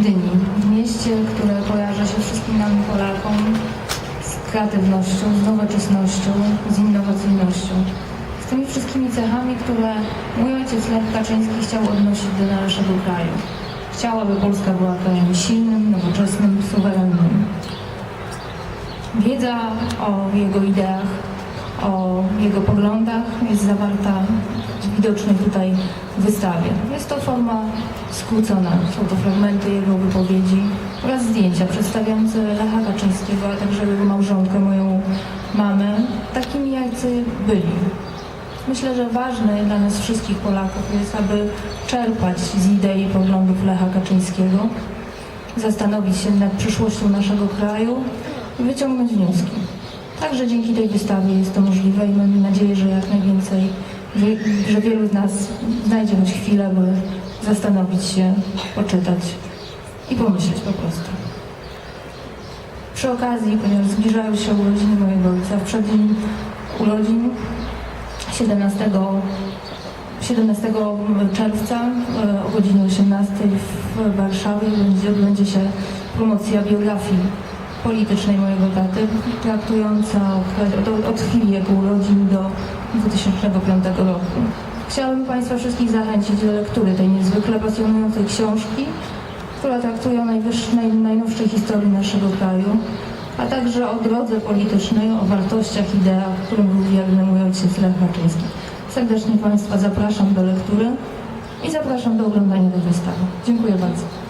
Gdyni, w mieście, które kojarzy się wszystkim nam Polakom z kreatywnością, z nowoczesnością, z innowacyjnością. Z tymi wszystkimi cechami, które mój ojciec Lech Kaczyński chciał odnosić do naszego kraju. Chciał, aby Polska była krajem silnym, nowoczesnym, suwerennym. Wiedza o jego ideach, o jego poglądach jest zawarta w widocznej tutaj wystawie. Jest to forma skrócona. Są to fragmenty jego wypowiedzi oraz zdjęcia przedstawiające Lecha Kaczyńskiego, a także jego małżonkę, moją mamę, takimi jacy byli. Myślę, że ważne dla nas wszystkich Polaków jest, aby czerpać z idei i poglądów Lecha Kaczyńskiego, zastanowić się nad przyszłością naszego kraju i wyciągnąć wnioski. Także dzięki tej wystawie jest to możliwe i mam nadzieję, że jak najwięcej, że- że wielu z nas znajdzie choć chwilę, by zastanowić się, poczytać i pomyśleć po prostu. Przy okazji, ponieważ zbliżają się urodziny mojego ojca, w przeddzień urodzin 17 17 czerwca e, o godzinie 18 w Warszawie będzie, odbędzie się promocja biografii politycznej mojego taty, traktująca od, od, chwili jego urodzin do 2005 roku. Chciałabym Państwa wszystkich zachęcić do lektury tej niezwykle pasjonującej książki, która traktuje o naj, najnowszej historii naszego kraju, a także o drodze politycznej, o wartościach, ideach, którym był wierny mój ojciec Lech Kaczyński. Serdecznie Państwa zapraszam do lektury i zapraszam do oglądania tej wystawy. Dziękuję bardzo.